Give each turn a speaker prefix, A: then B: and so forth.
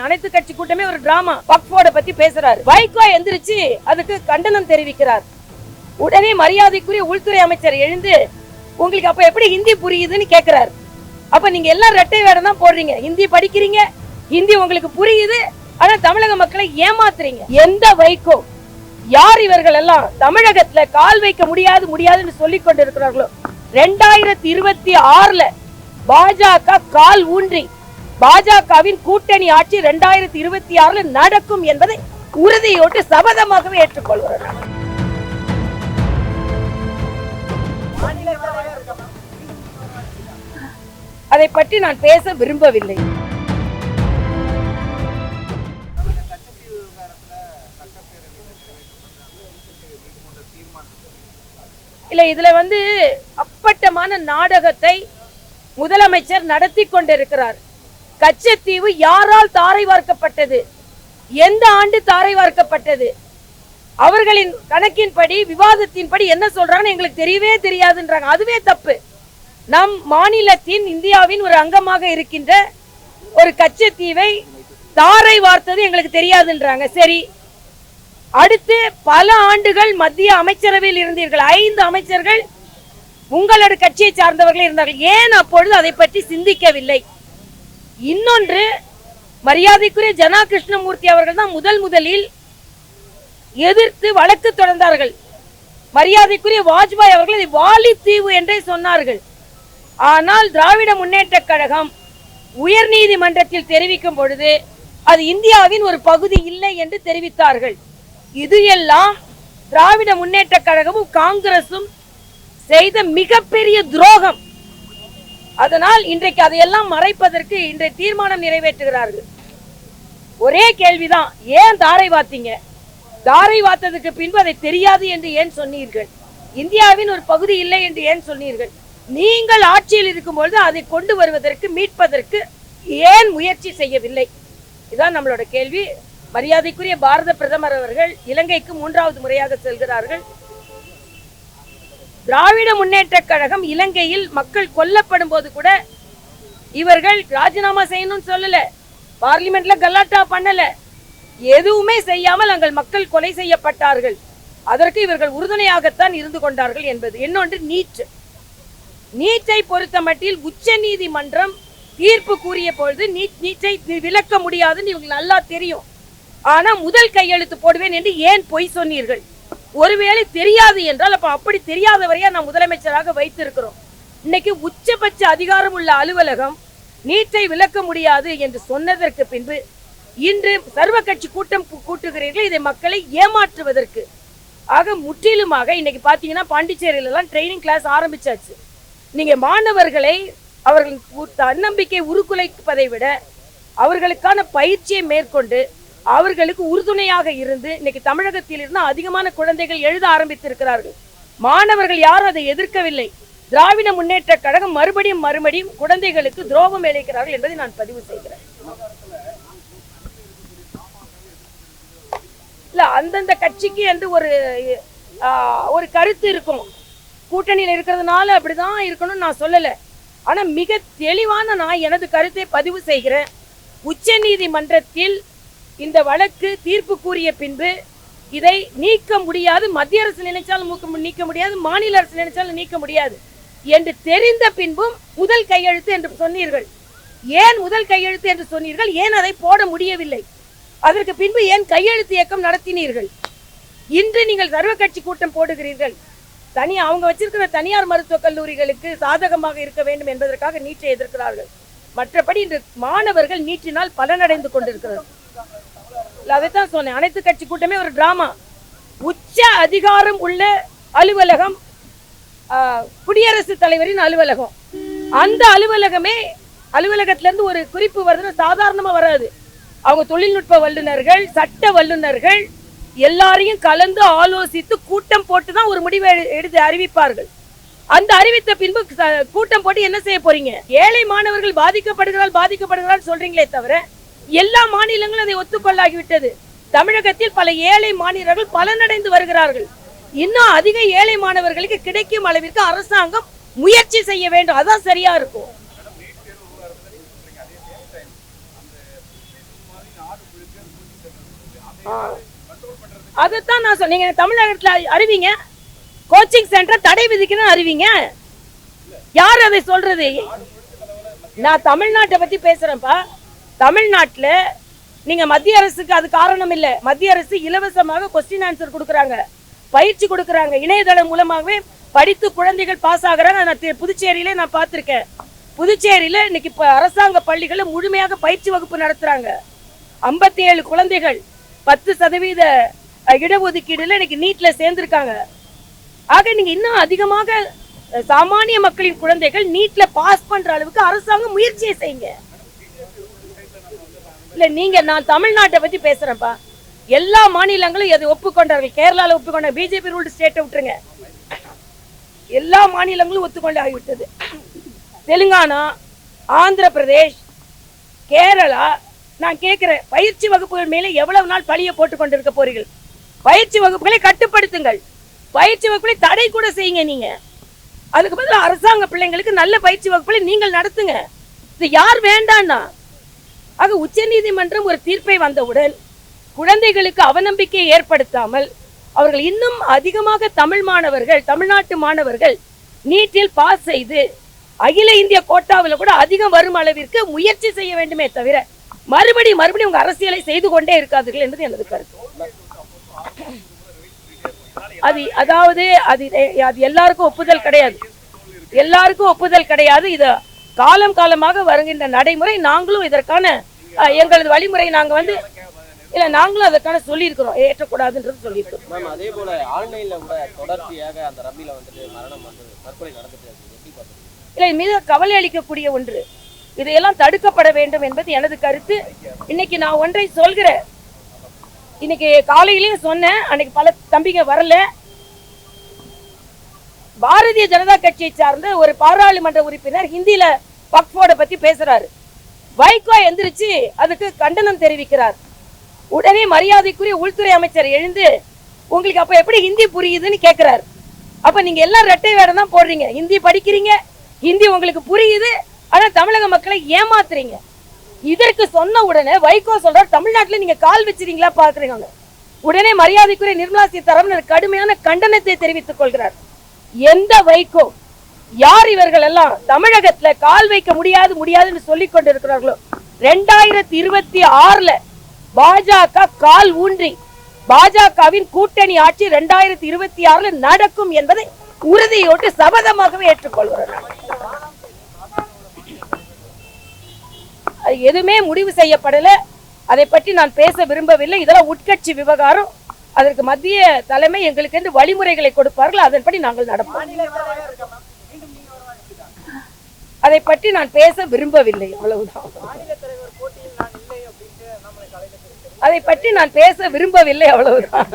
A: அனைத்து கட்சி கூட்டமே ஒரு டிராமா பக்ஃபோர்ட பத்தி பேசுறாரு. வைகோ எந்திரிச்சு அதுக்கு கண்டனம் தெரிவிக்கிறார். உடனே மரியாதைக்குரிய உள்துறை அமைச்சர் எழுந்து உங்களுக்கு அப்ப எப்படி ஹிந்தி புரியுதுன்னு கேக்குறாரு. அப்ப நீங்க எல்லாம் ரெட்டை வேடம் தான் போடுறீங்க. ஹிந்தி படிக்கிறீங்க. ஹிந்தி உங்களுக்கு புரியுது. ஆனா தமிழக மக்களை ஏமாத்துறீங்க. எந்த வைகோ? யார் இவர்கள் எல்லாம் தமிழகத்துல கால் வைக்க முடியாது முடியாதுன்னு சொல்லிக் கொண்டிருக்கிறார்களோ? ரெண்டாயிரத்தி இருபத்தி ஆறுல பாஜக கால் ஊன்றி பாஜகவின் கூட்டணி ஆட்சி ரெண்டாயிரத்தி இருபத்தி ஆறுல நடக்கும் என்பதை உறுதியோட்டு சபதமாகவே ஏற்றுக்கொள்கிறார் அதை பற்றி நான் பேச விரும்பவில்லை. இல்லை இதுல வந்து அப்பட்டமான நாடகத்தை முதலமைச்சர் நடத்தி கொண்டிருக்கிறார். கச்சத்தீவு யாரால் தாரை வார்க்கப்பட்டது? எந்த ஆண்டு தாரை வார்க்கப்பட்டது? அவர்களின் கணக்கின்படி விவாதத்தின்படி என்ன சொல்றாங்கன்னு எங்களுக்கு தெரியவே தெரியாதுன்றாங்க. அதுவே தப்பு. நம் மாநிலத்தின் இந்தியாவின் ஒரு அங்கமாக இருக்கின்ற ஒரு கச்சத்தீவை தாரை வார்த்தது எங்களுக்கு தெரியாதுன்றாங்க. சரி. அடுத்து பல ஆண்டுகள் மத்திய அமைச்சரவையில் இருந்தீர்கள். ஐந்து அமைச்சர்கள் உங்களோட கட்சியை சார்ந்தவர்கள் இருந்தார்கள். ஏன் அப்பொழுது அதை பற்றி சிந்திக்கவில்லை? இன்னொன்று மரியாதைக்குரிய ஜனா கிருஷ்ணமூர்த்தி அவர்கள் தான் முதல் முதலில் எதிர்த்து வழக்கு தொடர்ந்தார்கள். மரியாதைக்குரிய வாஜ்பாய் அவர்கள் இதை வாலித்தீவு என்றே சொன்னார்கள். ஆனால் திராவிட முன்னேற்ற கழகம் உயர் நீதிமன்றத்தில் தெரிவிக்கும் பொழுது அது இந்தியாவின் ஒரு பகுதி இல்லை என்று தெரிவித்தார்கள். இது எல்லாம் திராவிட முன்னேற்ற கழகமும் காங்கிரசும் செய்த மிகப்பெரிய துரோகம். அதனால் இன்றைக்கு அதையெல்லாம் மறைப்பதற்கு இன்றைய தீர்மானம் நிறைவேற்றுகிறார்கள். ஒரே கேள்விதான் ஏன் தாரை வாத்தீங்க தாரை வாத்ததுக்கு பின்பு அதை தெரியாது என்று ஏன் சொன்னீர்கள்? இந்தியாவின் ஒரு பகுதி இல்லை என்று ஏன் சொன்னீர்கள்? நீங்கள் ஆட்சியில் இருக்கும்பொழுது அதை கொண்டு வருவதற்கு மீட்பதற்கு ஏன் முயற்சி செய்யவில்லை? இதான் நம்மளோட கேள்வி. மரியாதைக்குரிய பாரத பிரதமர் அவர்கள் இலங்கைக்கு மூன்றாவது முறையாக செல்கிறார்கள். திராவிட முன்னேற்ற கழகம் இலங்கையில் மக்கள் கொல்லப்படும் போது கூட இவர்கள் ராஜினாமா செய்யணும்னு சொல்லல. பார்லிமெண்ட்ல கலாட்டா பண்ணல. எதுவுமே செய்யாமல் அங்கள் மக்கள் கொலை செய்யப்பட்டார்கள். அதற்கு இவர்கள் உறுதுணையாகத்தான் இருந்து கொண்டார்கள் என்பது இன்னொன்று நீட் நீச்சை பொறுத்த மட்டில் உச்ச நீதிமன்றம் தீர்ப்பு கூறிய பொழுது நீட் நீட்டை விலக்க முடியாதுன்னு இவங்களுக்கு நல்லா தெரியும். ஆனா முதல் கையெழுத்து போடுவேன் என்று ஏன் பொய் சொன்னீர்கள்? ஒருவேளை தெரியாது என்றால் அப்ப அப்படி தெரியாதவரையா நாம் முதலமைச்சராக வைத்திருக்கிறோம். இன்னைக்கு உச்சபட்ச அதிகாரம் உள்ள அலுவலகம் நீட்டை விலக்க முடியாது என்று சொன்னதற்கு பின்பு இன்று சர்வ கட்சி கூட்டம் கூட்டுகிறீர்கள். இதை மக்களை ஏமாற்றுவதற்கு. ஆக முற்றிலுமாக இன்னைக்கு பாத்தீங்கன்னா பாண்டிச்சேரியில எல்லாம் ட்ரைனிங் கிளாஸ் ஆரம்பிச்சாச்சு. நீங்க மாணவர்களை அவர்கள் தன்னம்பிக்கை உருக்குலைப்பதை விட அவர்களுக்கான பயிற்சியை மேற்கொண்டு அவர்களுக்கு உறுதுணையாக இருந்து இன்னைக்கு தமிழகத்தில் இருந்து அதிகமான குழந்தைகள் எழுத ஆரம்பித்திருக்கிறார்கள். மாணவர்கள் யாரும் அதை எதிர்க்கவில்லை. திராவிட முன்னேற்ற கழகம் மறுபடியும் மறுபடியும் குழந்தைகளுக்கு துரோகம் இழைக்கிறார்கள் என்பதை நான் பதிவு செய்கிறேன். இல்ல அந்தந்த கட்சிக்கு என்று ஒரு ஒரு கருத்து இருக்கும். கூட்டணியில் இருக்கிறதுனால அப்படிதான் இருக்கணும்னு நான் சொல்லல. ஆனா மிக தெளிவான நான் எனது கருத்தை பதிவு செய்கிறேன். உச்ச நீதிமன்றத்தில் இந்த வழக்கு தீர்ப்பு கூறிய பின்பு இதை நீக்க முடியாது. மத்திய அரசு நினைச்சாலும் நீக்க முடியாது. மாநில அரசு நினைச்சாலும் நீக்க முடியாது என்று தெரிந்த பின்பும் முதல் கையெழுத்து என்று சொன்னீர்கள். ஏன் முதல் கையெழுத்து என்று சொன்னீர்கள்? ஏன் அதை போட முடியவில்லை? அதற்கு பின்பு ஏன் கையெழுத்து இயக்கம் நடத்தினீர்கள்? இன்று நீங்கள் சர்வ கட்சி கூட்டம் போடுகிறீர்கள். தனி அவங்க வச்சிருக்கிற தனியார் மருத்துவக் கல்லூரிகளுக்கு சாதகமாக இருக்க வேண்டும் என்பதற்காக நீட்டை எதிர்க்கிறார்கள். மற்றபடி இன்று மாணவர்கள் நீட்டினால் பலனடைந்து கொண்டிருக்கிறது அதைத்தான் சொன்னேன். அனைத்து கட்சி கூட்டமே ஒரு டிராமா உச்ச அதிகாரம் உள்ள அலுவலகம் குடியரசு குடியரசுத் தலைவரின் அலுவலகம். அந்த அலுவலகமே அலுவலகத்துல இருந்து ஒரு குறிப்பு வருதுன்னா சாதாரணமா வராது. அவங்க தொழில்நுட்ப வல்லுநர்கள் சட்ட வல்லுநர்கள் எல்லாரையும் கலந்து ஆலோசித்து கூட்டம் போட்டு தான் ஒரு முடிவை எடு- எடுத்து அறிவிப்பார்கள். அந்த அறிவித்த பின்பு கூட்டம் போட்டு என்ன செய்ய போறீங்க? ஏழை மாணவர்கள் பாதிக்கப்படுகிறார் பாதிக்கப்படுகிறார் சொல்றீங்களே தவிர எல்லா மாநிலங்களும் அதை ஒத்துக்கொள்ளாகிவிட்டது. தமிழகத்தில் பல ஏழை மாநிலங்கள் பலனடைந்து வருகிறார்கள். இன்னும் அதிக ஏழை மாணவர்களுக்கு கிடைக்கும் அளவிற்கு அரசாங்கம் முயற்சி செய்ய வேண்டும். அதான் சரியா இருக்கும். அதுதான் நான் சொன்னீங்க தமிழகத்தில் அறிவிங்க? கோச்சிங் சென்டர் தடை விதிக்கணும் அறிவிங்க? யார் அதை சொல்றது? நான் தமிழ்நாட்டை பத்தி பேசுறேன்ப்பா. தமிழ்நாட்டில் நீங்கள் மத்திய அரசுக்கு அது காரணம் இல்லை. மத்திய அரசு இலவசமாக கொஸ்டின் ஆன்சர் கொடுக்குறாங்க. பயிற்சி கொடுக்குறாங்க. இணையதளம் மூலமாகவே படித்து குழந்தைகள் பாஸ் ஆகிறாங்க. நான் புதுச்சேரியிலே நான் பார்த்துருக்கேன். புதுச்சேரியில் இன்னைக்கு இப்போ அரசாங்க பள்ளிகளில் முழுமையாக பயிற்சி வகுப்பு நடத்துகிறாங்க ஐம்பத்தி ஏழு குழந்தைகள் பத்து சதவீத இடஒதுக்கீடுல இன்னைக்கு நீட்டில் சேர்ந்துருக்காங்க. ஆக நீங்கள் இன்னும் அதிகமாக சாமானிய மக்களின் குழந்தைகள் நீட்டில் பாஸ் பண்ணுற அளவுக்கு அரசாங்கம் முயற்சியை செய்யுங்க. இல்ல நீங்க நான் தமிழ்நாட்டை பத்தி பேசுறேன்ப்பா. எல்லா மாநிலங்களும் அதை ஒப்புக்கொண்டார்கள். கேரளால ஒப்புக்கொண்ட பிஜேபி ரூல்டு ஸ்டேட்டை விட்டுருங்க. எல்லா மாநிலங்களும் ஒத்துக்கொண்டு ஆகிவிட்டது. தெலுங்கானா ஆந்திர பிரதேஷ் கேரளா நான் கேட்கிறேன் பயிற்சி வகுப்புகள் மேலே எவ்வளவு நாள் பழியை போட்டுக் கொண்டிருக்க போறீர்கள்? பயிற்சி வகுப்புகளை கட்டுப்படுத்துங்கள். பயிற்சி வகுப்புகளை தடை கூட செய்யுங்க நீங்க. அதுக்கு பதிலா அரசாங்க பிள்ளைங்களுக்கு நல்ல பயிற்சி வகுப்புகளை நீங்கள் நடத்துங்க. இது யார் வேண்டான்னா ஆக உச்சநீதிமன்றம் ஒரு தீர்ப்பை வந்தவுடன் குழந்தைகளுக்கு அவநம்பிக்கையை ஏற்படுத்தாமல் அவர்கள் இன்னும் அதிகமாக தமிழ் மாணவர்கள் தமிழ்நாட்டு மாணவர்கள் நீட்டில் பாஸ் செய்து அகில இந்திய கோட்டாவில் கூட அதிகம் வரும் அளவிற்கு முயற்சி செய்ய வேண்டுமே தவிர மறுபடி மறுபடியும் உங்க அரசியலை செய்து கொண்டே இருக்காதீர்கள் என்பது எனது கருத்து. அது அதாவது அது அது எல்லாருக்கும் ஒப்புதல் கிடையாது. எல்லாருக்கும் ஒப்புதல் கிடையாது. இதை காலம் காலமாக வருகின்ற நடைமுறை நாங்களும் இதற்கான எங்களது வழிமுறை நாங்க வந்து இல்ல நாங்களும் அதற்கான சொல்லியிருக்கிறோம். ஏற்றக்கூடாதுன்றது சொல்லியிருக்கிறோம்.
B: மேம் அதே போல ஆன்லைன்ல கூட தொடர்ச்சியாக அந்த ரபில வந்துட்டு மரணம் வந்து தற்கொலை நடந்துட்டு
A: இல்லை இது மிக கவலை அளிக்கக்கூடிய ஒன்று. இதையெல்லாம் தடுக்கப்பட வேண்டும் என்பது எனது கருத்து. இன்னைக்கு நான் ஒன்றை சொல்கிறேன். இன்னைக்கு காலையிலயும் சொன்னேன். அன்னைக்கு பல தம்பிங்க வரல. பாரதிய ஜனதா கட்சியை சார்ந்த ஒரு பாராளுமன்ற உறுப்பினர் ஹிந்தியில பக்ஃபோர்டை பத்தி பேசுறாரு. வைகோ எந்திரிச்சு அதுக்கு கண்டனம் தெரிவிக்கிறார். உடனே மரியாதைக்குரிய உள்துறை அமைச்சர் எழுந்து உங்களுக்கு அப்ப எப்படி ஹிந்தி புரியுதுன்னு கேக்குறாரு. அப்ப நீங்க எல்லாம் ரெட்டை வேடம் தான் போடுறீங்க. ஹிந்தி படிக்கிறீங்க. ஹிந்தி உங்களுக்கு புரியுது. ஆனா தமிழக மக்களை ஏமாத்துறீங்க. இதற்கு சொன்ன உடனே வைகோ சொல்றார் தமிழ்நாட்டுல நீங்க கால் வச்சிருக்கீங்களா? பாக்குறீங்க. உடனே மரியாதைக்குரிய நிர்மலா சீதாராமன் கடுமையான கண்டனத்தை தெரிவித்துக் கொள்கிறார். எந்த வைகோ யார் இவர்கள் எல்லாம் தமிழகத்துல கால் வைக்க முடியாது முடியாதுன்னு சொல்லி கொண்டிருக்கிறார்களோ ரெண்டாயிரத்தி இருபத்தி ஆறுல பாஜக கால் ஊன்றி பாஜகவின் கூட்டணி ஆட்சி ரெண்டாயிரத்தி இருபத்தி ஆறுல நடக்கும் என்பதை உறுதியோட்டு சபதமாகவே ஏற்றுக்கொள்கிறேன் எதுவுமே முடிவு செய்யப்படல. அதை பற்றி நான் பேச விரும்பவில்லை. இதெல்லாம் உட்கட்சி விவகாரம். அதற்கு மத்திய தலைமை எங்களுக்கு என்று வழிமுறைகளை கொடுப்பார்கள். அதன்படி நாங்கள் நடப்போம். அதை பற்றி நான் பேச விரும்பவில்லை. அவ்வளவுதான். அதை பற்றி நான் பேச விரும்பவில்லை. அவ்வளவுதான்.